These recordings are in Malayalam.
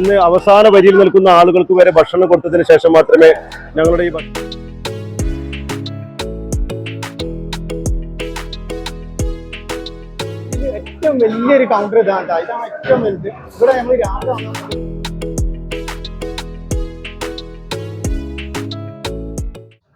ഇന്ന് അവസാന വരിയിൽ നിൽക്കുന്ന ആളുകൾക്ക് വരെ ഭക്ഷണം കൊടുത്തതിന് ശേഷം മാത്രമേ ഞങ്ങളുടെ ഈ ഏറ്റവും വലിയൊരു കൗണ്ടർ ഇതാണ്. ഇതാണ് ഏറ്റവും വലുത്. ഇവിടെ നമ്മൾ രാവിലെ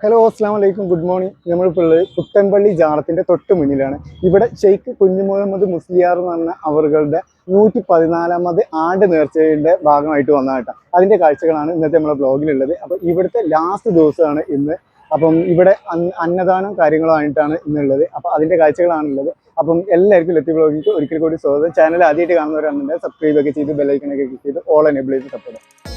ഹലോ അസ്സാം വലൈക്കും ഗുഡ് മോർണിംഗ് നമ്മളിപ്പോൾ ഉള്ളത് പുത്തൻപള്ളി ജാറത്തിന്റെ തൊട്ട് മുന്നിലാണ്. ഇവിടെ ഷെയ്ഖ് കുഞ്ഞു മുഹമ്മദ് മുസ്ലിയാർ എന്ന് പറഞ്ഞ അവറുകളുടെ നൂറ്റി പതിനാലാമത് ആണ്ട് നേർച്ചയുടെ ഭാഗമായിട്ട് വന്നതാട്ടോ അതിന്റെ കാഴ്ചകളാണ് ഇന്നത്തെ നമ്മളെ ബ്ലോഗിലുള്ളത് അപ്പോൾ ഇവിടുത്തെ ലാസ്റ്റ് ദിവസമാണ് ഇന്ന്. അപ്പം ഇവിടെ അന്ന- അന്നദാനം കാര്യങ്ങളുമായിട്ടാണ് ഇന്നുള്ളത്. അതിന്റെ കാഴ്ചകളാണുള്ളത്. അപ്പം എല്ലാവർക്കും ലത്തി ബ്ലോഗിക്ക് ഒരിക്കൽ കൂടി സ്വാഗതം. ചാനൽ ആദ്യമായിട്ട് കാണുന്നവരാണെന്നുണ്ടെങ്കിൽ സബ്സ്ക്രൈബ് ഒക്കെ ചെയ്ത് ബെല്ലൈക്കനൊക്കെ ക്ലിക്ക് ചെയ്ത് ഓൾ എനേബിൾ ചെയ്ത് സപ്പോർട്ട്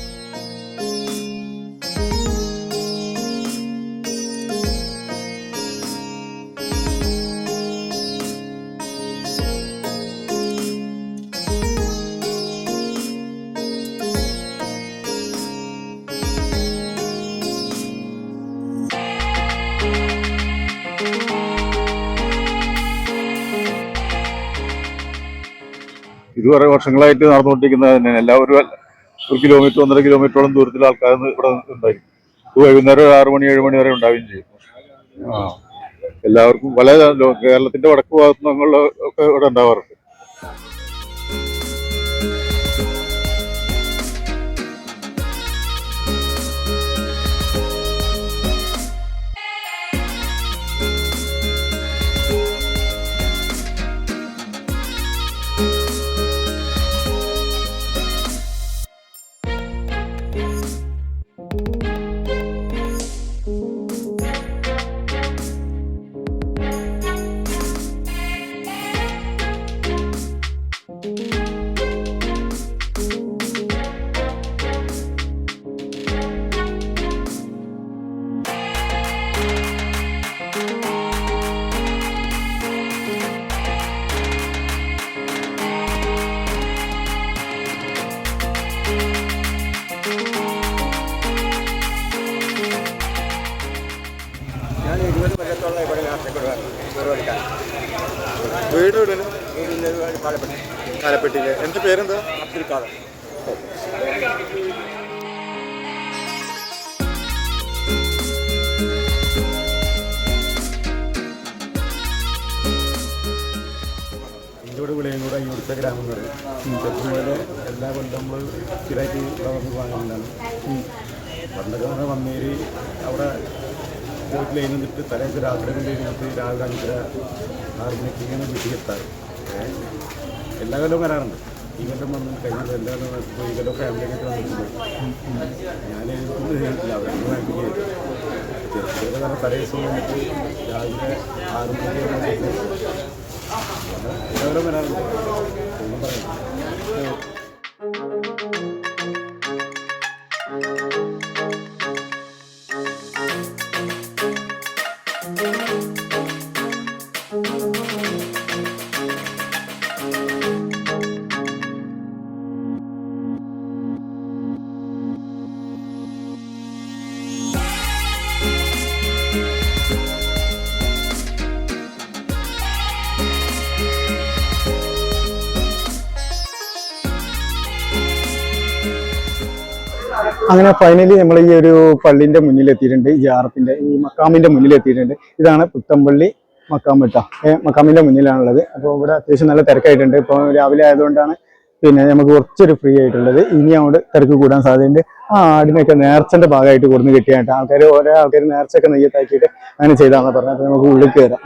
ഇത് കുറെ വർഷങ്ങളായിട്ട് നടന്നുകൊണ്ടിരിക്കുന്നത് തന്നെയാണ്. എല്ലാവരും ഒരു കിലോമീറ്റർ ഒന്നര കിലോമീറ്ററോളം ദൂരത്തിൽ ആൾക്കാർ ഇവിടെ ഉണ്ടായിരിക്കും വൈകുന്നേരം ഒരു ആറുമണി ഏഴ് മണി വരെ ഉണ്ടാവുകയും ചെയ്യും. ആ. എല്ലാവർക്കും പല കേരളത്തിന്റെ വടക്ക് ഭാഗത്തു നിന്നുള്ള ഒക്കെ ഇവിടെ ഉണ്ടാവാറുണ്ട്. കാലപ്പെട്ടിയിൽ എന്റെ പേരെന്താ? അബ്ദുൽ ഖാദർ ഇഞ്ചോട് വിളയനൂടെ ഇവിടുത്തെ പറയും ചെറുപ്പമുതലേ എല്ലാ കൊല്ലം നമ്മൾ സ്ഥിരമായിട്ട് വളർന്ന് വാങ്ങുന്നതാണ് പണ്ടൊക്കെ പറഞ്ഞാൽ വന്നേരി അവിടെ വീട്ടിൽ എഴുന്നിട്ട് തലേക്ക് രാത്രി കൊണ്ട് എഴുന്നിട്ട് രാവിലെ അഞ്ചര ആറ് മണിക്ക് ഇങ്ങനെ വീട്ടിലെത്താറ്? എല്ലാ കൊല്ലവും വരാറുണ്ട്. ഈ കൊല്ലം വന്ന് കഴിഞ്ഞാൽ എല്ലാ ഈ കൊല്ലം ഫാമിലി ആയിട്ട് വന്നിട്ടുണ്ട് ഞാൻ എഴുതുന്നത് ചെയ്തിട്ടില്ല. അവരൊന്നും ചെറുപ്പത്തിൽ പറഞ്ഞാൽ തലേ ദിവസം വന്നിട്ട് രാവിലെ ആറ് മണിക്ക് എല്ലാവരും വരാറുണ്ട്. അങ്ങനെ ഫൈനലി നമ്മൾ ഈ ഒരു പള്ളിന്റെ മുന്നിൽ എത്തിയിട്ടുണ്ട് ഈ ജാറത്തിന്റെ ഈ മക്കാമിന്റെ മുന്നിൽ എത്തിയിട്ടുണ്ട് ഇതാണ് പുത്തമ്പള്ളി മക്കാം കേട്ടോ. മക്കാമിന്റെ മുന്നിലാണുള്ളത്. അപ്പോൾ ഇവിടെ അത്യാവശ്യം നല്ല തിരക്കായിട്ടുണ്ട്. ഇപ്പോൾ രാവിലെ ആയതുകൊണ്ടാണ് പിന്നെ നമുക്ക് കുറച്ചൊരു ഫ്രീ ആയിട്ടുള്ളത്. ഇനി അങ്ങോട്ട് തിരക്ക് കൂടാൻ സാധ്യതയുണ്ട്. ആ ആടിനൊക്കെ നേർച്ചന്റെ ഭാഗമായിട്ട് കൊടുന്ന് കിട്ടിയായിട്ട് ആൾക്കാർ ഓരോ ആൾക്കാർ നേർച്ചയൊക്കെ നെയ്യത്താക്കിയിട്ട് അങ്ങനെ ചെയ്താന്ന് പറഞ്ഞത്. നമുക്ക് ഉള്ളിൽ കയറാം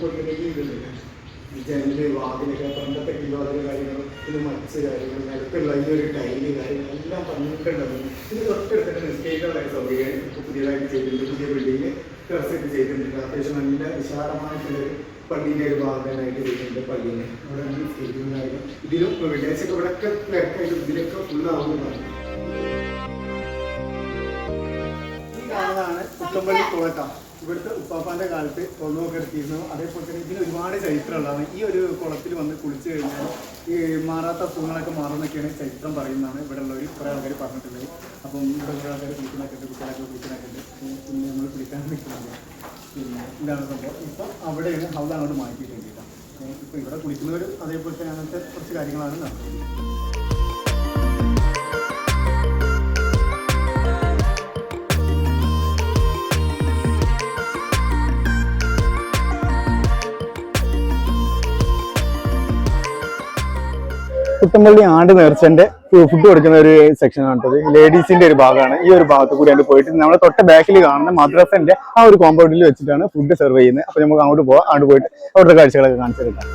ഈ ജനൽ വാതിലൊക്കെ പണ്ടത്തെ കിലോയുടെ കാര്യങ്ങളും പിന്നെ മത്സ്യ കാര്യങ്ങൾ നിലത്തുള്ള ഈ ഒരു ടൈൽ കാര്യങ്ങൾ എല്ലാം പണ്ടുണ്ടായിരുന്നു ഇത് തൊട്ടടുത്തിട്ട് നിസ്കരിക്കാനുള്ള സൗകര്യം പുതിയതായിട്ട് ചെയ്തിട്ടുണ്ട്. പുതിയ ബിൽഡിങ്ങിൽ ടെറസൊക്കെ ചെയ്തിട്ടുണ്ട്. അത്യാവശ്യം നല്ല വിശാലമായിട്ടുള്ളൊരു പള്ളീന്റെ ഒരു ഭാഗമായിട്ട് ചെയ്തിട്ടുണ്ട് പള്ളീനെ. അവിടെ നമ്മൾ ചെയ്തിട്ടുണ്ടായിരുന്നു ഇതിലും വെള്ളിയാഴ്ചയൊക്കെ ഇവിടെയൊക്കെ ഇതിലൊക്കെ ഫുള്ളാവുന്നതാണ് പുത്തമ്പള്ളി കുളക്കം ഇവിടുത്തെ ഉപ്പാപ്പാന്റെ കാലത്ത് കൊള്ളമൊക്കെ എടുത്തിരുന്നു. അതേപോലെ തന്നെ ഇതിന് ഒരുപാട് ചരിത്രമുള്ളതാണ്. ഈ ഒരു കുളത്തിൽ വന്ന് കുളിച്ചു കഴിഞ്ഞാൽ ഈ മാറാത്ത അസുഖങ്ങളൊക്കെ മാറുന്നൊക്കെയാണ് ചരിത്രം പറയുന്നതാണ് ഇവിടെ ഉള്ളവർ കുറേ ആൾക്കാർ പറഞ്ഞിട്ടുള്ളത് അപ്പം ഇവിടെ കുറേ ആൾക്കാർ കുളിക്കുന്നൊക്കെ കുട്ടികളൊക്കെ കുളിക്കുന്നൊക്കെ പിന്നെ നമ്മൾ കുളിക്കാൻ നിൽക്കുന്നത് പിന്നെ ഇതാണ് സംഭവം. ഇപ്പം അവിടെയാണ് ഹൗസ് അങ്ങോട്ട് മാറ്റിയിട്ടുണ്ട് കേട്ടോ. ഇപ്പം ഇവിടെ കുളിക്കുന്നവർ അതേപോലെ തന്നെ അങ്ങനത്തെ കുറച്ച് കാര്യങ്ങളാണ് നടക്കുന്നത്. കുട്ടമ്പള്ളി ആണ്ട് നേർച്ചന്റെ ഫുഡ് കൊടുക്കുന്ന ഒരു സെക്ഷൻ ആണത് ലേഡീസിന്റെ ഒരു ഭാഗമാണ്. ഈ ഒരു ഭാഗത്ത് കൂടി അതിന്റെ പോയിട്ട് നമ്മൾ തൊട്ട ബാക്കിൽ കാണുന്ന മദ്രസന്റെ ആ ഒരു കോമ്പൗണ്ടിൽ വെച്ചിട്ടാണ് ഫുഡ് സെർവ് ചെയ്യുന്നത്. അപ്പൊ നമുക്ക് അങ്ങോട്ട് പോവാം. അങ്ങോട്ട് പോയിട്ട് അവരുടെ കാഴ്ചകളൊക്കെ കാണിച്ചു തരാം.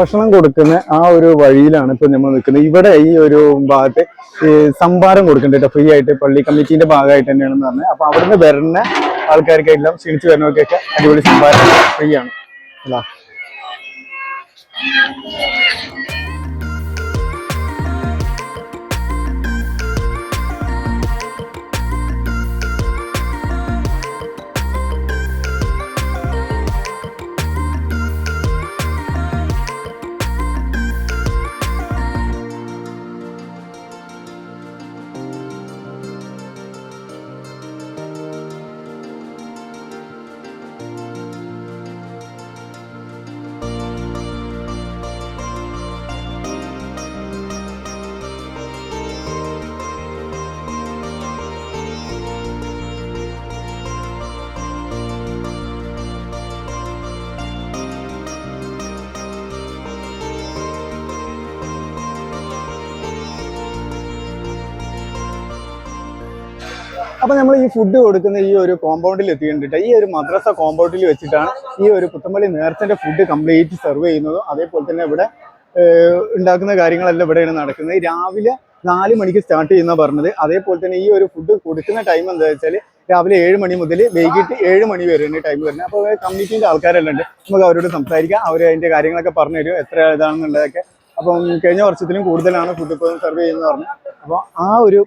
ഭക്ഷണം കൊടുക്കുന്ന ആ ഒരു വഴിയിലാണ് ഇപ്പൊ നമ്മൾ നിൽക്കുന്നത്. ഇവിടെ ഈ ഒരു ഭാഗത്ത് സംഭാരം കൊടുക്കുന്നുണ്ട് ഫ്രീ ആയിട്ട് പള്ളി കമ്മിറ്റീന്റെ ഭാഗമായിട്ട് തന്നെയാണെന്ന് പറഞ്ഞത് അപ്പൊ അവിടുന്ന് വരുന്ന ആൾക്കാർക്കെല്ലാം ക്ഷണിച്ച് വരുന്നവർക്കൊക്കെ അടിപൊളി സംഭാരം ഫ്രീ ആണ്. അല്ല. അപ്പൊ നമ്മൾ ഈ ഫുഡ് കൊടുക്കുന്ന ഈ ഒരു കോമ്പൗണ്ടിൽ എത്തിയിട്ടുണ്ട് ഈ ഒരു മദ്രസ കോമ്പൗണ്ടിൽ വെച്ചിട്ടാണ് ഈ ഒരു പുത്തമ്പള്ളി നേർച്ചന്റെ ഫുഡ് കംപ്ലീറ്റ് സെർവ് ചെയ്യുന്നതും അതേപോലെ തന്നെ ഇവിടെ ഉണ്ടാക്കുന്ന കാര്യങ്ങളെല്ലാം ഇവിടെയാണ് നടക്കുന്നത്. രാവിലെ നാല് മണിക്ക് സ്റ്റാർട്ട് ചെയ്യുന്ന പറഞ്ഞത്. അതേപോലെ തന്നെ ഈ ഒരു ഫുഡ് കൊടുക്കുന്ന ടൈം എന്താ വെച്ചാൽ രാവിലെ ഏഴ് മണി മുതൽ വൈകിട്ട് ഏഴ് മണി വരെയാണ് ടൈം വരുന്നത്. അപ്പോൾ കമ്മിറ്റീന്റെ ആൾക്കാരെല്ലാം ഉണ്ട് നമുക്ക് അവരോട് സംസാരിക്കാം. അവർ അതിന്റെ കാര്യങ്ങളൊക്കെ പറഞ്ഞു തരും. എത്ര ഇതാണെന്നുള്ളതൊക്കെ. അപ്പം കഴിഞ്ഞ വർഷത്തിലും കൂടുതലാണ് ഫുഡ് ഇപ്പോൾ സെർവ് ചെയ്യുന്നത് പറഞ്ഞു. അപ്പോൾ ആ ഒരു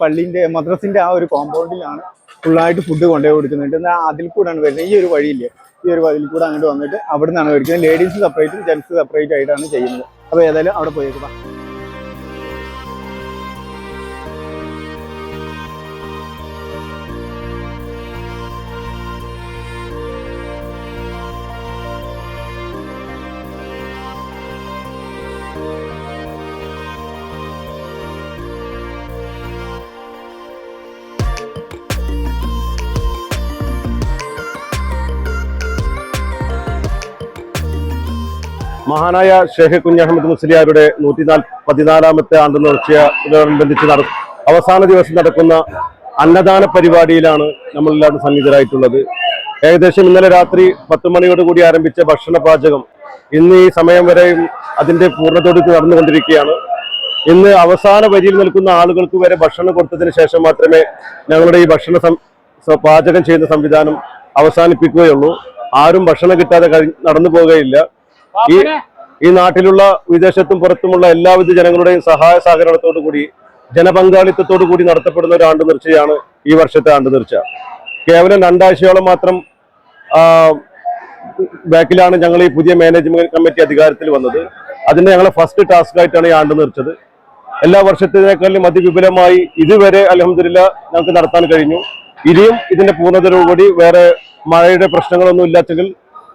പള്ളീന്റെ മദ്രസിന്റെ ആ ഒരു കോമ്പൗണ്ടിലാണ് ഫുള്ളായിട്ട് ഫുഡ് കൊണ്ടുപോയി കൊടുക്കുന്നുണ്ട് എന്നാൽ അതിൽ കൂടെയാണ് വരുന്നത്. ഈ ഒരു വഴിയില്ലേ? ഈ ഒരു വഴിയിൽ കൂടെ അങ്ങോട്ട് വന്നിട്ട് അവിടെ നിന്നാണ് മേടിക്കുന്നത് ലേഡീസ് സെപ്പറേറ്റും ജെൻസ് സെപ്പറേറ്റ് ആയിട്ടാണ് ചെയ്യുന്നത്. അപ്പോൾ ഏതായാലും അവിടെ പോയേക്കുക മഹാനായ ഷെയ്ഖ് കുഞ്ഞഹമ്മദ് മുസ്ലിയാരുടെ നൂറ്റി നാല് പതിനാലാമത്തെ ആണ്ട് നിർച്ചയോടനുബന്ധിച്ച് നട അവസാന ദിവസം നടക്കുന്ന അന്നദാന പരിപാടിയിലാണ് നമ്മളെല്ലാവരും സന്നിധരായിട്ടുള്ളത് ഏകദേശം ഇന്നലെ രാത്രി പത്ത് മണിയോട് കൂടി ആരംഭിച്ച ഭക്ഷണ പാചകം ഇന്ന് ഈ സമയം വരെയും അതിന്റെ പൂർണതോടുക്ക് നടന്നുകൊണ്ടിരിക്കുകയാണ്. ഇന്ന് അവസാന വരിയിൽ നിൽക്കുന്ന ആളുകൾക്ക് വരെ ഭക്ഷണം കൊടുത്തതിന് ശേഷം മാത്രമേ ഞങ്ങളുടെ ഈ ഭക്ഷണ പാചകം ചെയ്യുന്ന സംവിധാനം അവസാനിപ്പിക്കുകയുള്ളൂ. ആരും ഭക്ഷണം കിട്ടാതെ നടന്നു പോകുകയില്ല ഈ ഈ നാട്ടിലുള്ള വിദേശത്തും പുറത്തുമുള്ള എല്ലാവിധ ജനങ്ങളുടെയും സഹായ സഹകരണത്തോടു കൂടി ജനപങ്കാളിത്തത്തോടു കൂടി നടത്തപ്പെടുന്ന ഒരു ആണ്ട് നിർച്ചയാണ് ഈ വർഷത്തെ ആണ്ട് നേർച്ച. കേവലം രണ്ടാഴ്ചയോളം മാത്രം ബാക്കിലാണ് ഞങ്ങൾ ഈ പുതിയ മാനേജ്മെന്റ് കമ്മിറ്റി അധികാരത്തിൽ വന്നത്. അതിന്റെ ഞങ്ങളെ ഫസ്റ്റ് ടാസ്ക് ആയിട്ടാണ് ഈ ആണ്ട് നിർച്ചത്. എല്ലാ വർഷത്തിനേക്കാളും അതിവിപുലമായി ഇതുവരെ അലഹമില്ല ഞങ്ങൾക്ക് നടത്താൻ കഴിഞ്ഞു. ഇനിയും ഇതിന്റെ പൂർണതയോടുകൂടി വേറെ മഴയുടെ പ്രശ്നങ്ങളൊന്നും ഇല്ലാത്തെങ്കിൽ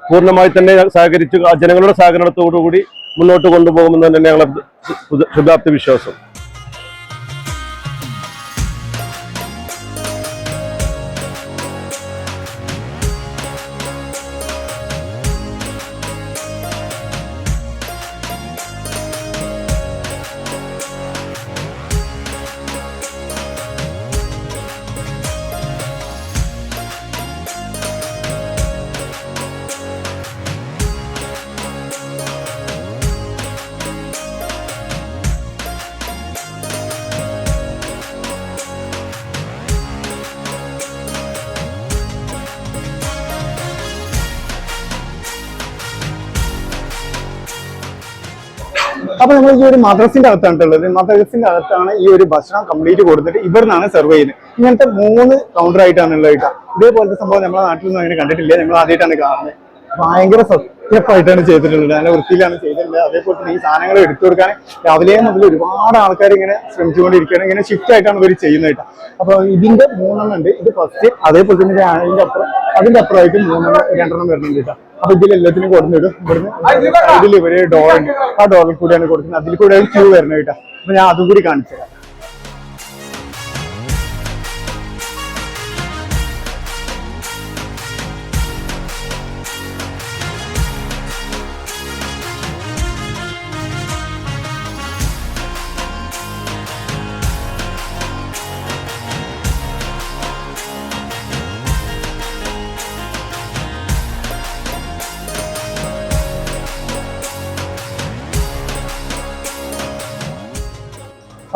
പൂർണമായി തന്നെ സഹകരിച്ച് ജനങ്ങളുടെ സഹകരണത്തോടുകൂടി മുന്നോട്ട് കൊണ്ടുപോകുമെന്ന് തന്നെ ഞങ്ങളുടെ ശുഭാപ്തി വിശ്വാസം. അപ്പൊ നമ്മൾ ഈ ഒരു മദ്രസിന്റെ അകത്താണ് ഉള്ളത് മദ്രസിന്റെ അകത്താണ് ഈ ഒരു ഭക്ഷണം കംപ്ലീറ്റ് കൊടുത്തിട്ട് ഇവിടുന്നാണ് സെർവ് ചെയ്യുന്നത്. ഇങ്ങനത്തെ മൂന്ന് കൗണ്ടർ ആയിട്ടാണ് ഉള്ളത് ഇതേപോലത്തെ സംഭവം നമ്മുടെ നാട്ടിൽ നിന്നും അങ്ങനെ കണ്ടിട്ടില്ല. നമ്മൾ ആദ്യമായിട്ടാണ് കാണുന്നത്. ഭയങ്കര സത്യപ്പായിട്ടാണ് ചെയ്തിട്ടുള്ളത്. നല്ല വൃത്തിയിലാണ് ചെയ്തിട്ടുള്ളത്. അതേപോലെ തന്നെ ഈ സാധനങ്ങൾ എടുത്തു കൊടുക്കാൻ രാവിലെ മുതൽ ഒരുപാട് ആൾക്കാർ ഇങ്ങനെ ശ്രമിച്ചുകൊണ്ടിരിക്കുകയാണ്. ഇങ്ങനെ ഷിഫ്റ്റ് ആയിട്ടാണ് ഇവർ ചെയ്യുന്നത് കേട്ടോ. അപ്പൊ ഇതിന്റെ മൂന്നെണ്ണം ഉണ്ട്. ഇത് ഫസ്റ്റ് അതേപോലെ തന്നെ അതിന്റെ അപ്പുറം അതിന്റെ അപ്പുറമായിട്ട് മൂന്നെണ്ണം രണ്ടെണ്ണം വരുന്നുണ്ട് കേട്ടോ. അപ്പൊ ഇതിലെല്ലാത്തിനും കൊടുത്തിടും. ഇവിടുന്ന് ഇതിൽ ഇവർ ഡോർ ആ ഡോറിൽ കൂടിയാണ് കൊടുക്കുന്നത്. അതിൽ കൂടെ ക്യൂ വരണം കേട്ടോ. അപ്പൊ ഞാൻ അതും കൂടി കാണിച്ചു തരാം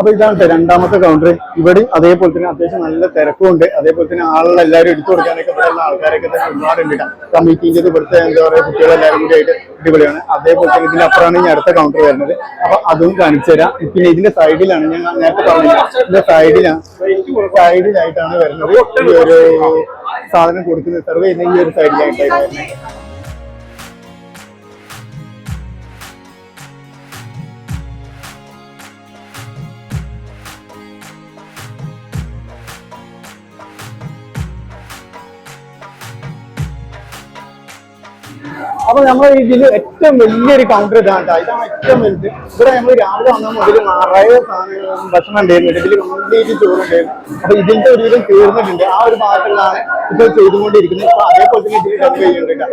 അപ്പൊ ഇതാണ് രണ്ടാമത്തെ കൗണ്ടർ ഇവിടെ അതേപോലെ തന്നെ അത്യാവശ്യം നല്ല തിരക്കുണ്ട് അതേപോലെ തന്നെ ആളുകൾ എല്ലാവരും എടുത്തു കൊടുക്കാനൊക്കെ ഇവിടെയുള്ള ആൾക്കാരൊക്കെ തന്നെ ഒരുപാടുണ്ട് കമ്മിറ്റിന്റെ ഇവിടുത്തെ എന്താ പറയുക കുട്ടികളെല്ലാവരും കൂടി ആയിട്ട് അടിപൊളിയാണ്. അതേപോലെ തന്നെ ഇതിന്റെ അപ്പുറമാണ് ഇനി അടുത്ത കൗണ്ടർ വരുന്നത്. അപ്പൊ അതും കാണിച്ചു തരാം. പിന്നെ ഇതിന്റെ സൈഡിലാണ് ഞാൻ നേരത്തെ പറഞ്ഞത് ഇതിന്റെ സൈഡിലാണ് സൈഡിലായിട്ടാണ് വരുന്നത്. ഈ ഒരു സാധനം കൊടുക്കുന്നത് സെർവ് ചെയ്യുന്ന ഈ ഒരു സൈഡിലായിട്ടാണ് വരുന്നത്. അപ്പൊ നമ്മൾ ഇതിൽ ഏറ്റവും വലിയൊരു കൗണ്ടർ ഇതാണ്. ഇതാണ് ഏറ്റവും വലുത്. ഇവിടെ നമ്മൾ രാവിലെ വന്ന മുതൽ നിറയെ സാധനങ്ങളും ഭക്ഷണം ഉണ്ടായിരുന്നു. ഇതിൽ കംപ്ലീറ്റ് ചോറുണ്ടായിരുന്നു അപ്പൊ ഇതിന്റെ ഒരു വിധം തീർന്നിട്ടുണ്ട്. ആ ഒരു ഭാഗത്തുള്ളതാണ് ഇപ്പൊ ചെയ്തുകൊണ്ടിരിക്കുന്നത്. ഇപ്പൊ അതേപോലെ തന്നെ ഇതിൽ സെർവ് ചെയ്യുന്നുണ്ട് ട്ടോ.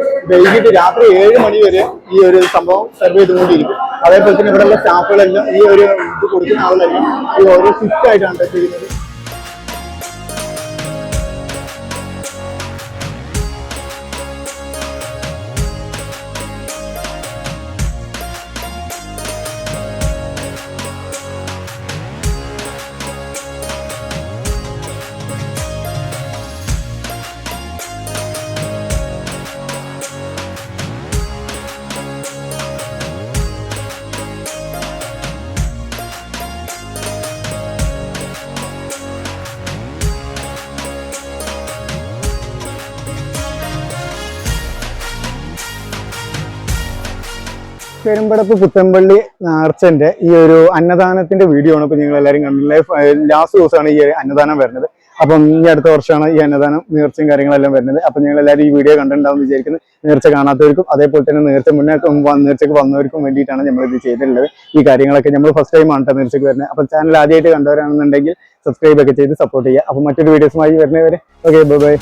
വൈകിട്ട് രാത്രി ഏഴ് മണി വരെ ഈ ഒരു സംഭവം സെർവ് ചെയ്തുകൊണ്ടിരിക്കും. അതേപോലെ തന്നെ ഇവിടെയുള്ള സ്റ്റാഫുകളെല്ലാം ഈ ഒരു ഇത് കൊടുക്കുന്ന ആളുകളെല്ലാം ഈ ഓരോ സിഫ്റ്റ് ആയിട്ടാണ് ട്ടോ ചെയ്യുന്നത്. പെരുമ്പടപ്പ് പുത്തമ്പള്ളി നേർച്ചന്റെ ഈ ഒരു അന്നദാനത്തിന്റെ വീഡിയോ ആണ് ഇപ്പൊ നിങ്ങൾ എല്ലാവരും കണ്ടിട്ടുള്ളത് ലാസ്റ്റ് ദിവസമാണ് ഈ അന്നദാനം വരുന്നത്. അപ്പം ഈ അടുത്ത വർഷമാണ് ഈ അന്നദാനം നേർച്ചയും കാര്യങ്ങളെല്ലാം വരുന്നത്. അപ്പൊ നിങ്ങൾ എല്ലാവരും ഈ വീഡിയോ കണ്ടിട്ടുണ്ടാവും വിചാരിക്കുന്നത് നേർച്ച കാണാത്തവർക്കും അതേപോലെ തന്നെ നേർച്ച മുന്നേ നേർച്ചയ്ക്ക് വന്നവർക്കും വേണ്ടിയിട്ടാണ് നമ്മൾ ഇത് ചെയ്തിട്ടുള്ളത്. ഈ കാര്യങ്ങളൊക്കെ നമ്മൾ ഫസ്റ്റ് ടൈം ആണ് നേർച്ചയ്ക്ക് വരുന്നത്. അപ്പം ചാനൽ ആദ്യമായിട്ട് കണ്ടവരാണെന്നുണ്ടെങ്കിൽ സബ്സ്ക്രൈബ് ഒക്കെ ചെയ്ത് സപ്പോർട്ട് ചെയ്യുക. അപ്പം മറ്റൊരു വീഡിയോസുമായി വരുന്നവരെ ഓക്കെ ബൈ ബൈ